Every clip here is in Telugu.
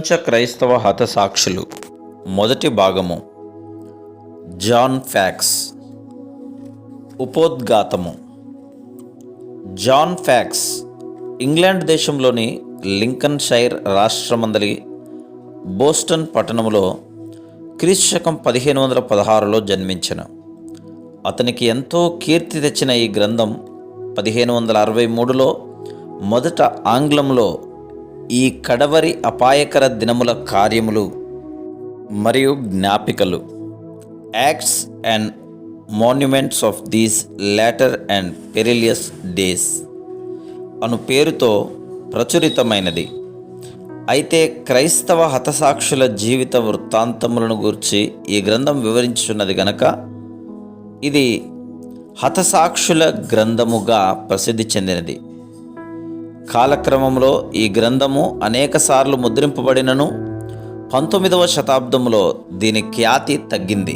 ప్రపంచ క్రైస్తవ హతసాక్షులు. మొదటి భాగము. John Foxe. ఉపోద్ఘాతము. John Foxe England దేశంలోని లింకన్ షైర్ రాష్ట్రమందలి బోస్టన్ పట్టణంలో క్రీశకం పదిహేను వందల పదహారులో జన్మించను. అతనికి ఎంతో కీర్తి తెచ్చిన ఈ గ్రంథం పదిహేను వందల అరవై మూడులో మొదట ఆంగ్లంలో ఈ కడవరి అపాయకర దినముల కార్యములు మరియు జ్ఞాపికలు. Acts and monuments of these latter and perilous days అను పేరుతో ప్రచురితమైనది. అయితే క్రైస్తవ హతసాక్షుల జీవిత వృత్తాంతములను గూర్చి ఈ గ్రంథం వివరించున్నది గనక ఇది హతసాక్షుల గ్రంథముగా ప్రసిద్ధి చెందినది. కాలక్రమంలో ఈ గ్రంథము అనేకసార్లు ముద్రింపబడినను పంతొమ్మిదవ శతాబ్దంలో దీని ఖ్యాతి తగ్గింది.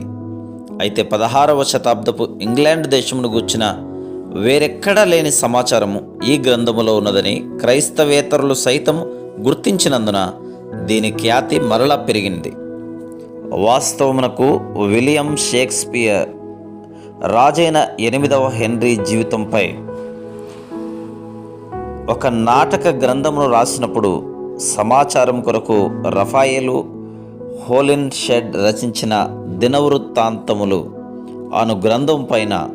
అయితే పదహారవ శతాబ్దపు ఇంగ్లాండ్ దేశమును గూర్చిన వేరెక్కడా లేని సమాచారము ఈ గ్రంథములో ఉన్నదని క్రైస్తవేతరులు సైతం గుర్తించినందున దీని ఖ్యాతి మరలా పెరిగింది. వాస్తవమునకు విలియం షేక్స్పియర్ రాజైన ఎనిమిదవ హెన్రీ జీవితంపై ఒక నాటక గ్రంథమును రాసినప్పుడు సమాచారం కొరకు రఫాయేలు హోలిన్ షెడ్ రచించిన దినవృత్తాంతములు అను గ్రంథం పైన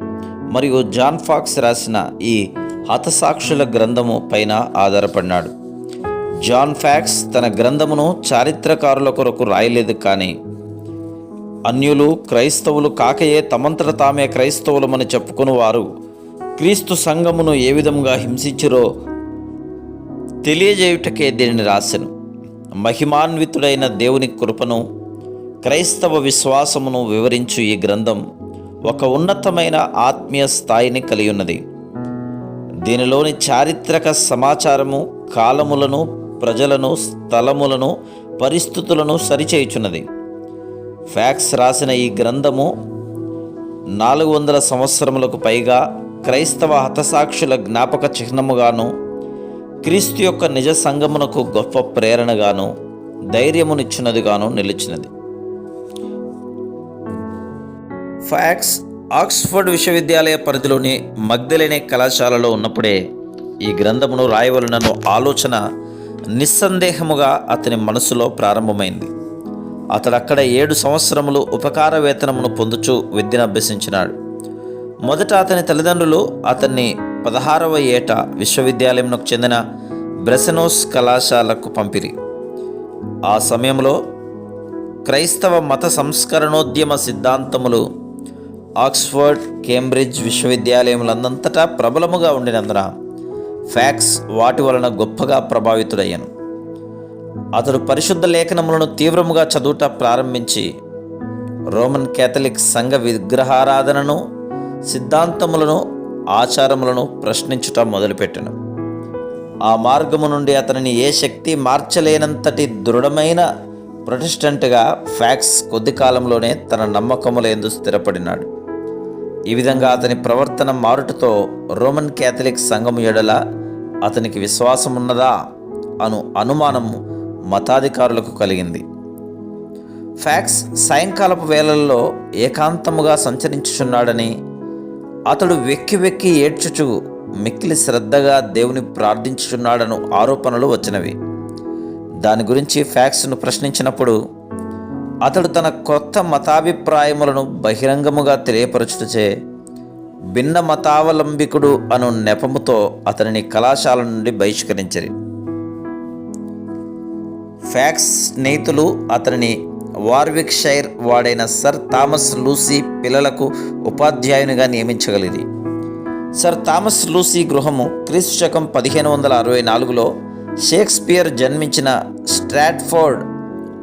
మరియు జాన్ ఫాక్స్ రాసిన ఈ హతసాక్షుల గ్రంథము పైన ఆధారపడినాడు. జాన్ ఫ్యాక్స్ తన గ్రంథమును చారిత్రకారుల కొరకు రాయలేదు కానీ అన్యులు క్రైస్తవులు కాకయే తమంతట తామే క్రైస్తవులమని చెప్పుకుని వారు క్రీస్తు సంఘమును ఏ విధంగా హింసించిరో తెలియజేయుటకే దీనిని రాసెను. మహిమాన్వితుడైన దేవుని కృపను క్రైస్తవ విశ్వాసమును వివరించు ఈ గ్రంథం ఒక ఉన్నతమైన ఆత్మీయ స్థాయిని కలిగి ఉన్నది దీనిలోని చారిత్రక సమాచారము కాలములను ప్రజలను స్థలములను పరిస్థితులను సరిచేయుచున్నది. ఫ్యాక్స్ రాసిన ఈ గ్రంథము నాలుగు వందల సంవత్సరములకు పైగా క్రైస్తవ హతసాక్షుల జ్ఞాపక చిహ్నముగాను క్రీస్తు యొక్క నిజ సంగమునకు గొప్ప ప్రేరణగాను ధైర్యమునిచ్చినదిగాను నిలిచినది. ఫ్యాక్స్ ఆక్స్ఫర్డ్ విశ్వవిద్యాలయ పరిధిలోని మగ్ధలేనే కళాశాలలో ఉన్నప్పుడే ఈ గ్రంథమును రాయవలనను ఆలోచన నిస్సందేహముగా అతని మనసులో ప్రారంభమైంది. అతడక్కడ ఏడు సంవత్సరములు ఉపకార వేతనమును పొందుచు విద్యను అభ్యసించినాడు. మొదట అతని తల్లిదండ్రులు అతన్ని పదహారవ ఏట విశ్వవిద్యాలయంకు చెందిన బ్రెసనోస్ కళాశాలకు పంపిరి. ఆ సమయంలో క్రైస్తవ మత సంస్కరణోద్యమ సిద్ధాంతములు ఆక్స్ఫర్డ్ కేంబ్రిడ్జ్ విశ్వవిద్యాలయములందంతటా ప్రబలముగా ఉండినందున ఫ్యాక్స్ వాటి వలన గొప్పగా ప్రభావితుడయ్యాను. అతడు పరిశుద్ధ లేఖనములను తీవ్రముగా చదువుట ప్రారంభించి రోమన్ కేథలిక్ సంఘ విగ్రహారాధనను సిద్ధాంతములను ఆచారములను ప్రశ్నించుట మొదలుపెట్టెను. ఆ మార్గము నుండి అతనిని ఏ శక్తి మార్చలేనంతటి దృఢమైన ప్రొటెస్టెంట్గా ఫ్యాక్స్ కొద్ది కాలంలోనే తన నమ్మకములందు స్థిరపడినాడు. ఈ విధంగా అతని ప్రవర్తన మారుటతో రోమన్ క్యాథలిక్ సంఘము ఎడల అతనికి విశ్వాసం ఉన్నదా అను అనుమానము మతాధికారులకు కలిగింది. ఫ్యాక్స్ సాయంకాలపు వేళల్లో ఏకాంతముగా సంచరించుచున్నాడని అతడు వెక్కి వెక్కి ఏడ్చుచు మిక్కిలి శ్రద్ధగా దేవుని ప్రార్థించుచున్నాడను ఆరోపణలు వచ్చినవి. దాని గురించి ఫ్యాక్స్ను ప్రశ్నించినప్పుడు అతడు తన కొత్త మతాభిప్రాయములను బహిరంగముగా తెలియపరచుటచే భిన్న మతావలంబికుడు అను నెపముతో అతనిని కళాశాల నుండి బహిష్కరించరి. ఫ్యాక్స్ స్నేహితులు అతనిని వార్విక్ షైర్ వాడైన సర్ థామస్ లూసీ పిల్లలకు ఉపాధ్యాయునిగా నియమించగలిగి సర్ థామస్ లూసీ గృహము క్రీస్తు శకం పదిహేను వందల అరవై నాలుగులో షేక్స్పియర్ జన్మించిన స్ట్రాట్ఫోర్డ్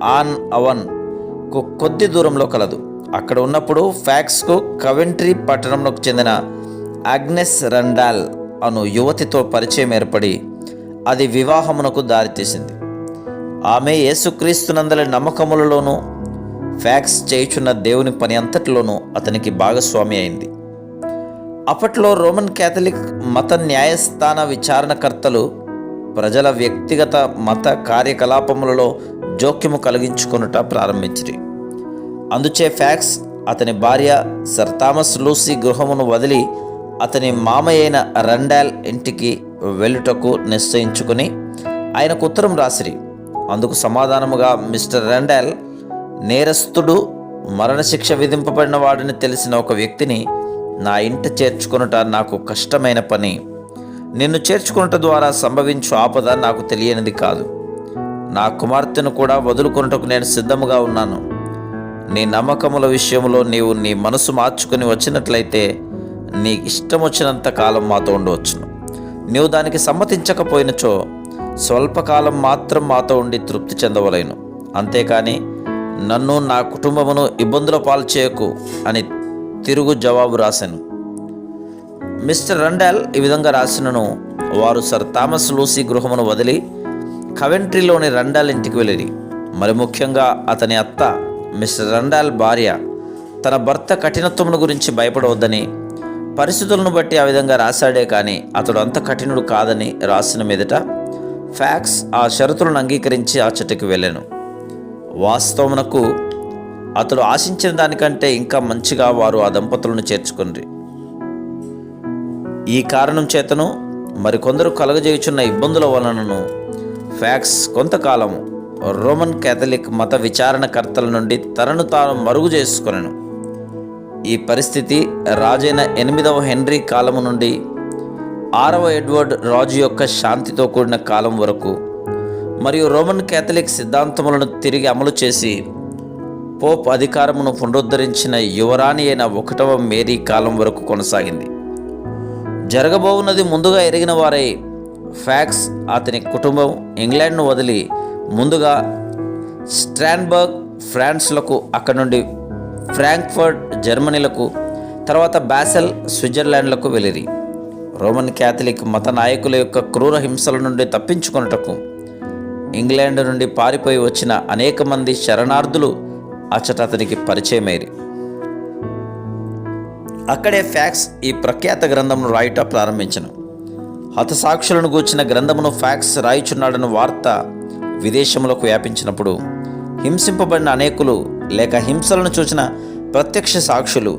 ఆన్ అవన్కు కొద్ది దూరంలో కలదు. అక్కడ ఉన్నప్పుడు ఫ్యాక్స్కు కవెంట్రీ పట్టణంలోకి చెందిన అగ్నెస్ రండాల్ అను యువతితో పరిచయం ఏర్పడి అది వివాహమునకు దారితీసింది. ఆమె యేసుక్రీస్తునందల నమ్మకములలోనూ ఫ్యాక్స్ చేయుచున్న దేవుని పని అంతటిలోనూ అతనికి భాగస్వామి అయింది. అప్పట్లో రోమన్ క్యాథలిక్ మత న్యాయస్థాన విచారణకర్తలు ప్రజల వ్యక్తిగత మత కార్యకలాపములలో జోక్యము కలిగించుకొనుట ప్రారంభించిరి. అందుచే ఫ్యాక్స్ అతని భార్య సర్ థామస్ లూసీ గృహమును వదిలి అతని మామయ్యైన రండాల్ ఇంటికి వెళ్ళుటకు నిశ్చయించుకుని ఆయనకు ఉత్తరం రాసిరి. అందుకు సమాధానముగా మిస్టర్ రెండెల్ నేరస్తుడు మరణశిక్ష విధింపబడిన వాడిని తెలిసిన ఒక వ్యక్తిని నా ఇంట చేర్చుకొనుట నాకు కష్టమైన పని. నిన్ను చేర్చుకొనుట ద్వారా సంభవించు ఆపద నాకు తెలియనిది కాదు. నా కుమార్తెను కూడా వదులుకొనుటకు నేను సిద్ధముగా ఉన్నాను. నీ నమ్మకముల విషయంలో నీవు నీ మనసు మార్చుకుని వచ్చినట్లయితే నీ ఇష్టం వచ్చినంత కాలం మాతో ఉండవచ్చును. నీవు దానికి సమ్మతించకపోయినచో స్వల్పకాలం మాత్రం మాతో ఉండి తృప్తి చెందవలేను. అంతేకాని నన్ను నా కుటుంబమును ఇబ్బందుల పాలు చేయకు అని తిరుగు జవాబు రాశాను. మిస్టర్ రండాల్ ఈ విధంగా రాసినను వారు సర్ థామస్ లూసీ గృహమును వదిలి కవెంట్రీలోని రండాల్ ఇంటికి వెళ్ళిరి. మరి ముఖ్యంగా అతని అత్త మిస్టర్ రండాల్ భార్య తన భర్త కఠినత్వమును గురించి భయపడవద్దని పరిస్థితులను బట్టి ఆ విధంగా రాశాడే కానీ అతడు అంత కఠినుడు కాదని రాసిన మీదట ఫ్యాక్స్ ఆ షరతులను అంగీకరించి ఆ చెట్టుకి వెళ్ళాను. వాస్తవమునకు అతడు ఆశించిన దానికంటే ఇంకా మంచిగా వారు ఆ దంపతులను చేర్చుకుని ఈ కారణం చేతను మరికొందరు కలగజేయుచున్న ఇబ్బందుల వలనను ఫ్యాక్స్ కొంతకాలం రోమన్ కేథలిక్ మత విచారణకర్తల నుండి తనను తాను మరుగు చేసుకున్నాను ఈ పరిస్థితి రాజైన ఎనిమిదవ హెన్రీ కాలము నుండి ఆరవ ఎడ్వర్డ్ రాజు యొక్క శాంతితో కూడిన కాలం వరకు మరియు రోమన్ క్యాథలిక్ సిద్ధాంతములను తిరిగి అమలు చేసి పోప్ అధికారమును పునరుద్ధరించిన యువరాణి అయిన ఒకటవ మేరీ కాలం వరకు కొనసాగింది. జరగబోవున్నది ముందుగా ఎరిగిన వారై ఫ్యాక్స్ అతని కుటుంబం ఇంగ్లాండ్ను వదిలి ముందుగా స్ట్రాన్బర్గ్ ఫ్రాన్స్లకు అక్కడి నుండి ఫ్రాంక్ఫర్ట్ జర్మనీలకు తర్వాత బాసెల్ స్విట్జర్లాండ్లకు వెళ్ళిరి. రోమన్ క్యాథలిక్ మత నాయకుల యొక్క క్రూర హింసల నుండి తప్పించుకొనుటకు ఇంగ్లాండ్ నుండి పారిపోయి వచ్చిన అనేక మంది శరణార్థులు అచ్చట అతనికి పరిచయమైరి అక్కడే ఫ్యాక్స్ ఈ ప్రఖ్యాత గ్రంథమును రాయుట ప్రారంభించను. హతసాక్షులను గూర్చిన గ్రంథమును ఫ్యాక్స్ రాయిచున్నాడన్న వార్త విదేశములకు వ్యాపించినప్పుడు హింసింపబడిన అనేకులు లేక హింసలను చూసిన ప్రత్యక్ష సాక్షులు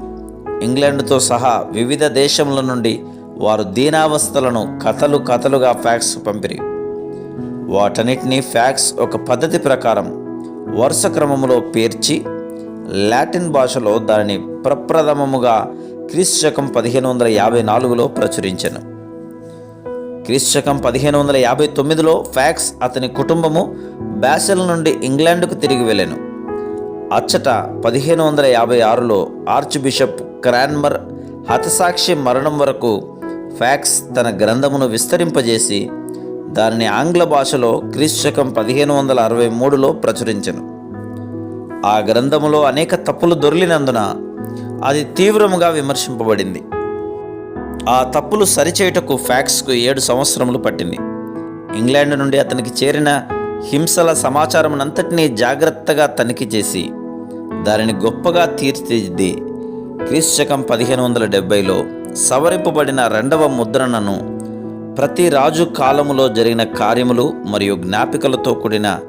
ఇంగ్లాండ్తో సహా వివిధ దేశముల నుండి వారు దీనావస్థలను కథలు కథలుగా ఫ్యాక్స్ పంపిరి. వాటన్నిటినీ ఫ్యాక్స్ ఒక పద్ధతి ప్రకారం వరుస క్రమములో పేర్చి లాటిన్ భాషలో దానిని ప్రప్రథమముగా క్రీశకం పదిహేను వందల యాభై నాలుగులో ప్రచురించాను. క్రీశకం పదిహేను వందల యాభై తొమ్మిదిలో ఫ్యాక్స్ అతని కుటుంబము బ్యాసెల్ నుండి ఇంగ్లాండ్కు తిరిగి వెళ్ళాను. అచ్చట పదిహేను వందల యాభై ఆరులో ఆర్చ్ బిషప్ క్రాన్మర్ హతసాక్షి మరణం వరకు ఫ్యాక్స్ తన గ్రంథమును విస్తరింపజేసి దానిని ఆంగ్ల భాషలో క్రీస్తు పదిహేను వందల అరవై మూడులో ప్రచురించను. ఆ గ్రంథములో అనేక తప్పులు దొరిలినందున అది తీవ్రముగా విమర్శింపబడింది. ఆ తప్పులు సరిచేయుటకు ఫ్యాక్స్కు ఏడు సంవత్సరములు పట్టింది. ఇంగ్లాండ్ నుండి అతనికి చేరిన హింసల సమాచారమునంతటినీ జాగ్రత్తగా తనిఖీ చేసి దానిని గొప్పగా తీర్చిదిద్ది క్రీస్తు పదిహేను వందల డెబ్బైలో సవరింపబడిన రెండవ ముద్రణను ప్రతి రాజు కాలములో జరిగిన కార్యములు మరియు జ్ఞాపికలతో కూడిన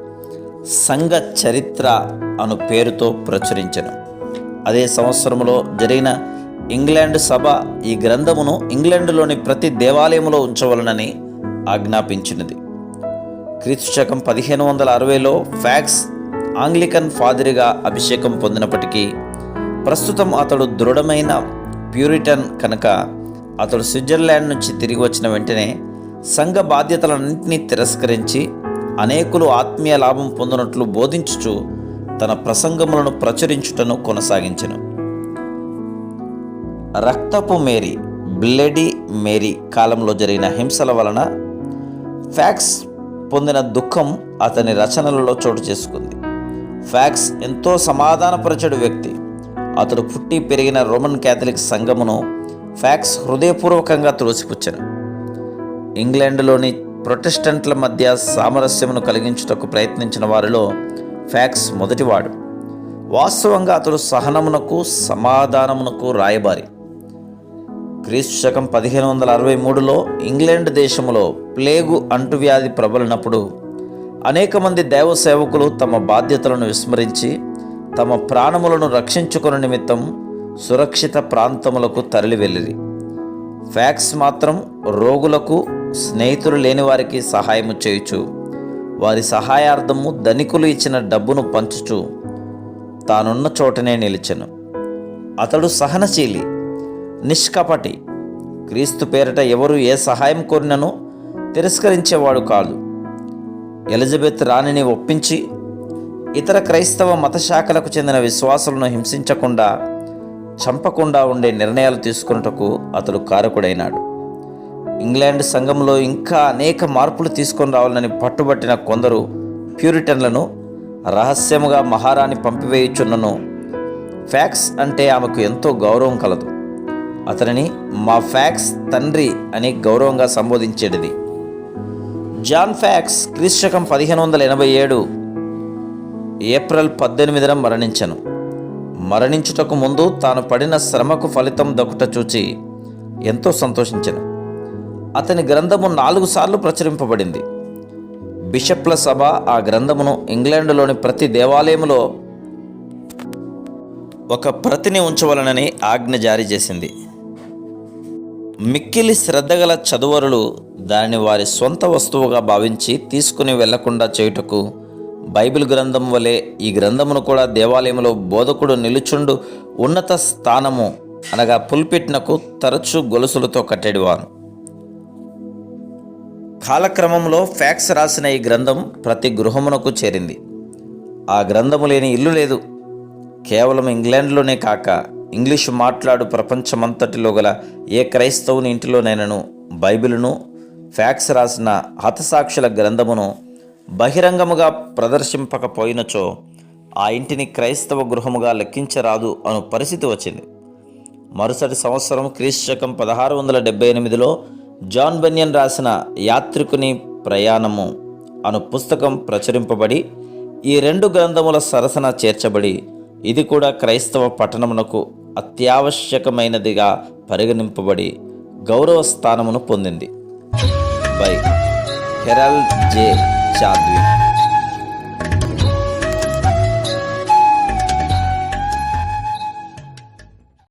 సంఘ చరిత్ర అను పేరుతో ప్రచురించను. అదే సంవత్సరములో జరిగిన ఇంగ్లాండ్ సభ ఈ గ్రంథమును ఇంగ్లాండ్లోని ప్రతి దేవాలయములో ఉంచవలనని ఆజ్ఞాపించినది. క్రీస్తు శకం పదిహేను వందల అరవైలో ఫ్యాక్స్ ఆంగ్లికన్ ఫాదరిగా అభిషేకం పొందినప్పటికీ ప్రస్తుతం అతడు దృఢమైన ప్యూరిటన్ కనుక అతడు స్విట్జర్లాండ్ నుంచి తిరిగి వచ్చిన వెంటనే సంఘ బాధ్యతలన్నింటినీ తిరస్కరించి అనేకులు ఆత్మీయ లాభం పొందినట్లు బోధించుచు తన ప్రసంగములను ప్రచురించుటను కొనసాగించెను. రక్తపు మేరీ బ్లడీ మేరీ కాలంలో జరిగిన హింసల వలన ఫ్యాక్స్ పొందిన దుఃఖం అతని రచనలలో చోటు చేసుకుంది. ఫ్యాక్స్ ఎంతో సమాధానపరచడు వ్యక్తి. అతడు పుట్టి పెరిగిన రోమన్ క్యాథలిక్ సంఘమును ఫ్యాక్స్ హృదయపూర్వకంగా తులసిపుచ్చాను ఇంగ్లాండ్లోని ప్రొటెస్టెంట్ల మధ్య సామరస్యమును కలిగించుటకు ప్రయత్నించిన వారిలో ఫ్యాక్స్ మొదటివాడు. వాస్తవంగా అతడు సహనమునకు సమాధానమునకు రాయబారి. క్రీస్తు శకం పదిహేను వందల అరవై మూడులో ఇంగ్లాండ్ దేశంలో ప్లేగు అంటువ్యాధి ప్రబలినప్పుడు అనేక మంది దైవ సేవకులు తమ బాధ్యతలను విస్మరించి తమ ప్రాణములను రక్షించుకుని నిమిత్తం సురక్షిత ప్రాంతములకు తరలి వెళ్ళిరి ఫ్యాక్స్ మాత్రం రోగులకు స్నేహితులు లేని వారికి సహాయము చేయుచు వారి సహాయార్థము ధనికులు ఇచ్చిన డబ్బును పంచుచు తానున్న చోటనే నిలిచెను. అతడు సహనశీలి నిష్కపటి క్రీస్తు పేరిట ఎవరు ఏ సహాయం కోరినను తిరస్కరించేవాడు కాదు. ఎలిజబెత్ రాణిని ఒప్పించి ఇతర క్రైస్తవ మత శాఖలకు చెందిన విశ్వాసులను హింసించకుండా చంపకుండా ఉండే నిర్ణయాలు తీసుకున్నటకు అతడు కారకుడైనాడు. ఇంగ్లాండ్ సంఘంలో ఇంకా అనేక మార్పులు తీసుకొని రావాలని పట్టుబట్టిన కొందరు ప్యూరిటన్లను రహస్యముగా మహారాణి పంపివేయుచున్నను. ఫ్యాక్స్ అంటే ఆమెకు ఎంతో గౌరవం కలదు. అతనిని మా ఫ్యాక్స్ తండ్రి అని గౌరవంగా సంబోధించేటిది జాన్ ఫ్యాక్స్ క్రీస్తకం పదిహేను వందల ఎనభై ఏడు ఏప్రిల్ పద్దెనిమిదిన మరణించను. మరణించుటకు ముందు తాను పడిన శ్రమకు ఫలితం దక్కుట చూచి ఎంతో సంతోషించను. అతని గ్రంథము నాలుగు సార్లు ప్రచురింపబడింది. బిషప్ల సభ ఆ గ్రంథమును ఇంగ్లాండ్లోని ప్రతి దేవాలయములో ఒక ప్రతిని ఉంచవలనని ఆజ్ఞ జారీ చేసింది. మిక్కిలి శ్రద్ధగల చదువరులు దానిని వారి సొంత వస్తువుగా భావించి తీసుకుని వెళ్ళకుండా చేయుటకు బైబిల్ గ్రంథం వలె ఈ గ్రంథమును కూడా దేవాలయంలో బోధకుడు నిలుచుండు ఉన్నత స్థానము అనగా పుల్పిట్నకు తరచు గొలుసులతో కట్టేడివారు కాలక్రమంలో ఫ్యాక్స్ రాసిన ఈ గ్రంథం ప్రతి గృహమునకు చేరింది. ఆ గ్రంథము లేని ఇల్లు లేదు. కేవలం ఇంగ్లాండ్లోనే కాక ఇంగ్లీషు మాట్లాడు ప్రపంచమంతటిలో గల ఏ క్రైస్తవుని ఇంటిలోనైనను బైబిలును ఫ్యాక్స్ రాసిన హతసాక్షుల గ్రంథమును బహిరంగముగా ప్రదర్శింపకపోయినచో ఆ ఇంటిని క్రైస్తవ గృహముగా లెక్కించరాదు అను పరిస్థితి వచ్చింది. మరుసటి సంవత్సరం క్రీశకం పదహారు వందల డెబ్బై ఎనిమిదిలో జాన్ బెన్యన్ రాసిన యాత్రికుని ప్రయాణము అను పుస్తకం ప్రచురింపబడి ఈ రెండు గ్రంథముల సరసన చేర్చబడి ఇది కూడా క్రైస్తవ పట్టణమునకు అత్యావశ్యకమైనదిగా పరిగణింపబడి గౌరవ స్థానమును పొందింది. బై. Herald J. चादवी